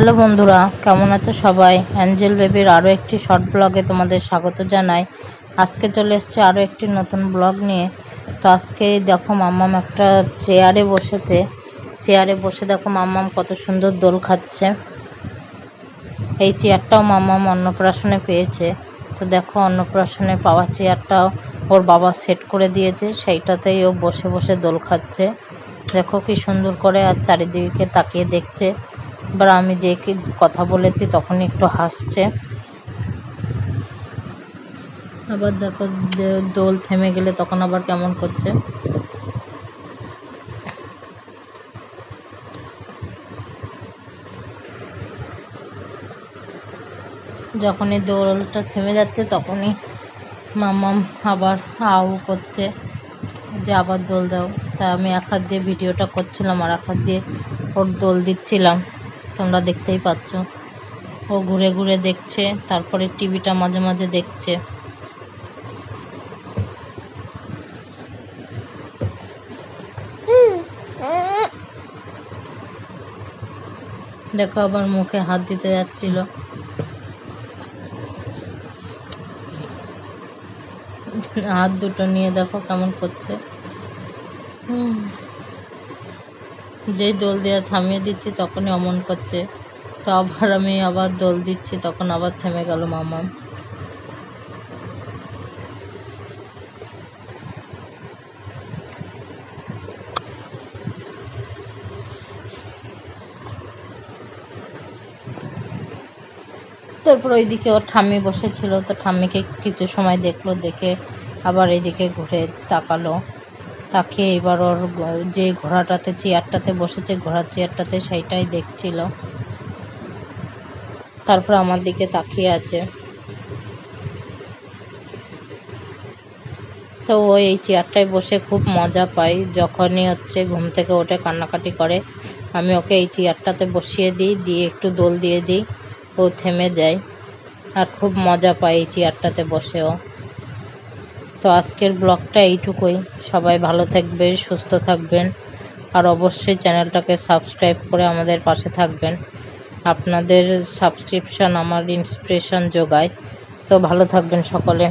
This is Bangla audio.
হ্যালো বন্ধুরা, কেমন আছো সবাই? অ্যাঞ্জেল বেবির আরও একটি শর্ট ব্লগে তোমাদের স্বাগত জানাই। আজকে চলে এসছে আরও একটি নতুন ব্লগ নিয়ে। তো আজকে দেখো মাম্মাম একটা চেয়ারে বসেছে। চেয়ারে বসে দেখো মাম্মাম কত সুন্দর দোল খাচ্ছে। এই চেয়ারটাও মাম্মাম অন্নপ্রাশনে পেয়েছে। তো দেখো অন্নপ্রাশনে পাওয়া চেয়ারটাও ওর বাবা সেট করে দিয়েছে, সেইটাতেই ও বসে বসে দোল খাচ্ছে। দেখো কি সুন্দর করে আর চারিদিকে তাকিয়ে দেখছে। এবার আমি যে কি কথা বলেছি তখনই একটু হাসছে। আবার দেখো দোল থেমে গেলে তখন আবার কেমন করছে? যখনই দোলটা থেমে যাচ্ছে তখনই মাম্মাম আবার আউ করছে যে আবার দোল দাও। তা আমি এক হাত দিয়ে ভিডিওটা করছিলাম আর এক হাত দিয়ে ওর দোল দিচ্ছিলাম। তোমরা দেখতেই পাচ্ছ। ও ঘুরে ঘুরে দেখছে, তারপরে টিভিটা মাঝে মাঝে দেখছে। দেখো আবার মুখে হাত দিতে যাচ্ছিল। হাত দুটো নিয়ে দেখো কেমন করছে। হুম। যেই দোল দেওয়া থামিয়ে দিচ্ছি তখনই অমন করছে। তো আবার আমি আবার দোল দিচ্ছি, তখন আবার থেমে গেল মামা। তারপর ওইদিকে ওর ঠাম্মি বসেছিল, তো ঠাম্মিকে কিছু সময় দেখল, দেখে আবার এইদিকে ঘুরে তাকালো। তাকিয়ে এবার ওর যে ঘোড়াটাতে, চেয়ারটাতে বসেছে, ঘোড়ার চেয়ারটাতে সেইটাই দেখছিল। তারপর আমার দিকে তাকিয়ে আছে। তো ও এই চেয়ারটায় বসে খুব মজা পায়। যখনই হচ্ছে ঘুম থেকে ওঠে, কান্নাকাটি করে, আমি ওকে এই চেয়ারটাতে বসিয়ে দিই, দিয়ে একটু দোল দিয়ে দিই, ও থেমে যায়। আর খুব মজা পায় এই চেয়ারটাতে বসেও তো আজকের ব্লগটা এইটুকুই। সবাই ভালো থাকবেন, সুস্থ থাকবেন, আর অবশ্যই চ্যানেলটাকে সাবস্ক্রাইব করে আমাদের পাশে থাকবেন। আপনাদের সাবস্ক্রিপশান আমার ইন্সপিরেশান যোগায়। তো ভালো থাকবেন সকলে।